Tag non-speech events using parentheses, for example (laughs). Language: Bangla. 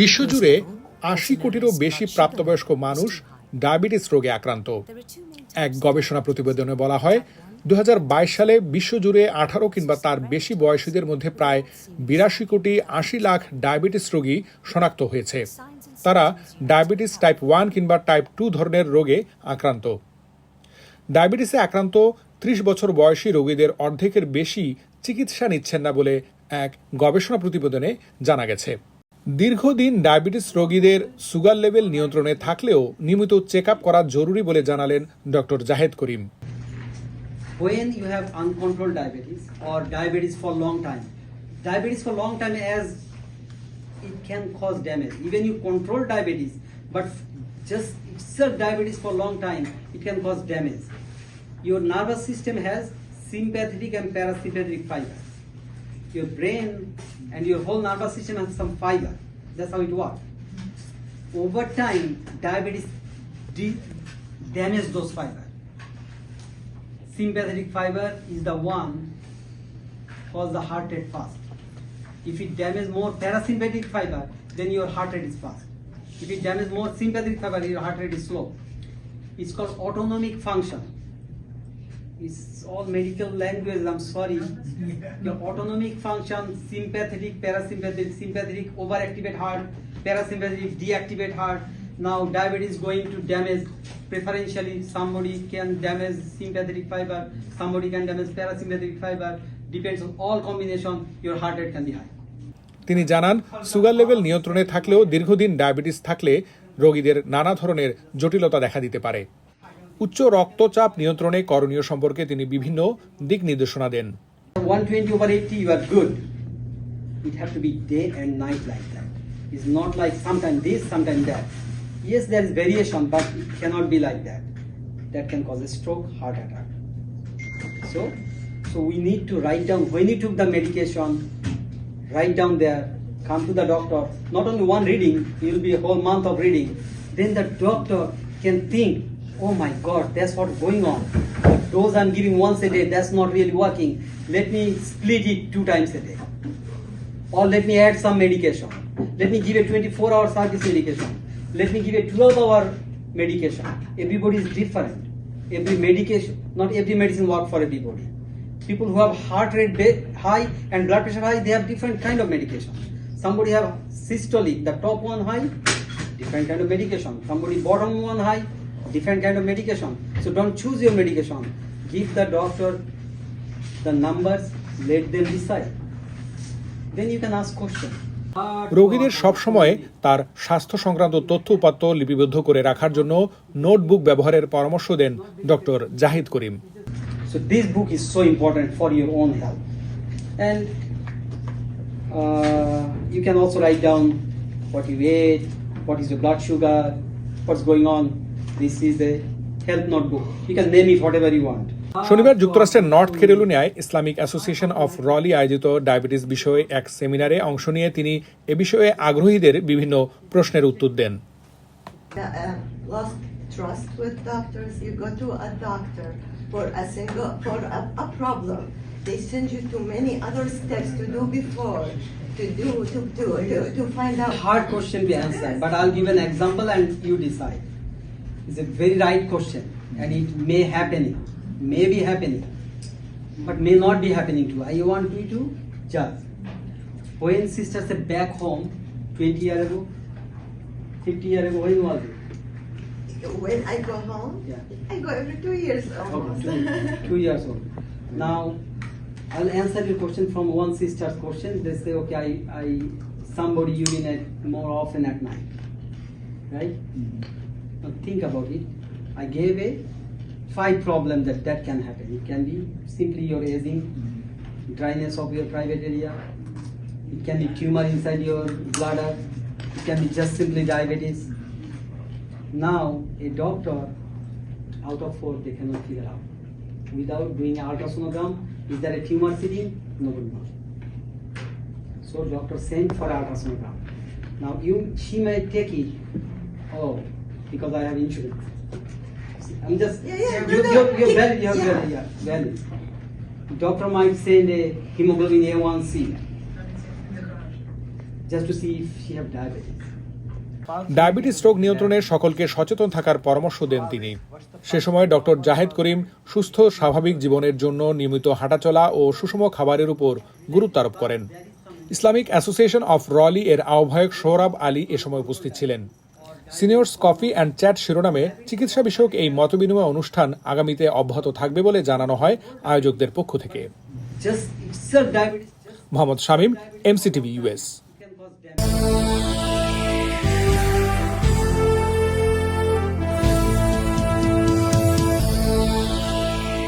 বিশ্বজুড়ে আশি কোটিরও বেশি প্রাপ্তবয়স্ক মানুষ ডায়াবেটিস রোগে আক্রান্ত। এক গবেষণা প্রতিবেদনে বলা হয় দুহাজার বাইশ সালে বিশ্বজুড়ে আঠারো কিংবা তার বেশি বয়সীদের মধ্যে প্রায় বিরাশি কোটি আশি লাখ ডায়াবেটিস রোগী শনাক্ত হয়েছে। তারা ডায়াবেটিস টাইপ ওয়ান কিংবা টাইপ টু ধরনের রোগে আক্রান্ত। ডায়াবেটিসে আক্রান্ত ত্রিশ বছর বয়সী রোগীদের অর্ধেকের বেশি চিকিৎসা নিচ্ছেন না বলে এক গবেষণা প্রতিবেদনে জানা গেছে দীর্ঘদিন ডায়াবেটিস রোগীদের সুগার লেভেল নিয়ন্ত্রণে থাকলেও নিয়মিত চেক আপ করা জরুরি বলে জানালেন doctor Zahed Karim when you have uncontrolled diabetes or diabetes for long time diabetes for long time as it can cause damage even you control diabetes but just itself diabetes for long time it can cause damage your nervous system has sympathetic and parasympathetic fibers your brain and your whole nervous system has some fiber that's how it works over time diabetes de- damage those fiber. sympathetic fiber is the one cause the heart rate fast. If it damages more parasympathetic fiber, then your heart rate is fast. If it damages more sympathetic fiber, your heart rate is slow. It's called autonomic function. It's all medical language, I'm sorry. Your autonomic function, sympathetic, parasympathetic, sympathetic, overactivate heart, parasympathetic, deactivate heart. Now diabetes going to damage preferentially somebody can damage sympathetic fiber, somebody can damage parasympathetic fiber, depends on all combination, your heart rate can be high. তিনি জানান সুগার লেভেল নিয়ন্ত্রণে থাকলেও দীর্ঘদিন ডায়াবেটিস থাকলে রোগীদের নানা ধরনের জটিলতা দেখা দিতে পারে উচ্চ রক্তচাপ নিয়ন্ত্রণে করণীয় সম্পর্কে তিনি বিভিন্ন দিক নির্দেশনা দেন 120 over 80, you are good. It have to be day and night like that. It's not like sometime this, sometime that. Yes, there is variation, but it cannot be like that. That can cause a stroke, heart attack. So, so we need to write down when you took the medication, write down there, come to the doctor. Not only one reading, it will be a whole month of reading. Then the doctor can think, oh my God, that's what's going on. The dose I'm giving once a day, that's not really working. Let me split it two times a day. Or let me add some medication. Let me give a 24 hour service medication. Let me give a 12 hour medication. Everybody is different. Every medication, not every medicine work for everybody. People who have heart rate high and blood pressure high, they have different kind of medication. Somebody have systolic, the top one high, different kind of medication. Somebody bottom one high, different kind of medication. So don't choose your medication. Give the doctor the numbers, let them decide. Then you can ask question. রোগীদের সবসময় তার স্বাস্থ্য সংক্রান্ত তথ্য উপাত্ত লিপিবদ্ধ করে রাখার জন্য নোটবুক ব্যবহারের পরামর্শ দেন doctor Zahid Karim So this book is so important for your own health. And uh, you can also write down what you ate, what is your blood sugar, what's going on. This is a health notebook. You can name it whatever you want. শনিবার যুক্তরাষ্ট্রের নর্থ ক্যারোলিনায় ইসলামিক অ্যাসোসিয়েশন অফ রলি আয়োজিত ডায়াবেটিস বিষয়ে এক সেমিনারে অংশ নিয়ে তিনি এ বিষয়ে আগ্রহীদের বিভিন্ন প্রশ্নের উত্তর দেন uh, trust with doctors. You go to a doctor for a single for a, a problem. They send you to many other steps to do before to do to to to, to find out. Hard question to answer, but I'll give an example and you decide. It's a very right question, and it may happen, may be happening, but may not be happening too. I want you to judge. When sister said back home 20 years ago, 50 years ago, when was it? When I go home, Yeah. I go every two years almost. Okay, two, (laughs) two years old. Now, I'll answer your question from one sister's question. They say, okay, I, I somebody urinate more often at night, right? Now think about it. I gave a five problems that that can happen. It can be simply your aging, dryness of your private area. It can be tumor inside your bladder. It can be just simply diabetes. Now, a doctor out of four they cannot figure out. Without doing ultrasonogram, is there a tumor sitting? Nobody knows. So doctor sent for ultrasonogram. Now you she may take it. Oh, because I have insurance. I'm just Yeah, yeah, you, no, no, you're, you're keep- you're yeah. valid, yeah, valid. Doctor might send a hemoglobin A1C. just to see if she have diabetes. Diabetes রোগ নিয়ন্ত্রণে সকলকে সচেতন থাকার পরামর্শ দেন তিনি সে সময় ডক্টর জাহেদ করিম সুস্থ স্বাভাবিক জীবনের জন্য নিয়মিত হাঁটাচলা ও সুষম খাবারের উপর গুরুত্ব আরোপ করেন ইসলামিক অ্যাসোসিয়েশন অফ রলি এর আহ্বায়ক সোহরাব আলী এ সময় উপস্থিত ছিলেন সিনিয়র্স কফি অ্যান্ড চ্যাট শিরোনামে চিকিৎসা বিষয়ক এই মতবিনিময় অনুষ্ঠান আগামীতে অব্যাহত থাকবে বলে জানানো হয় আয়োজকদের পক্ষ থেকে। Mohammad Shamim MCTV US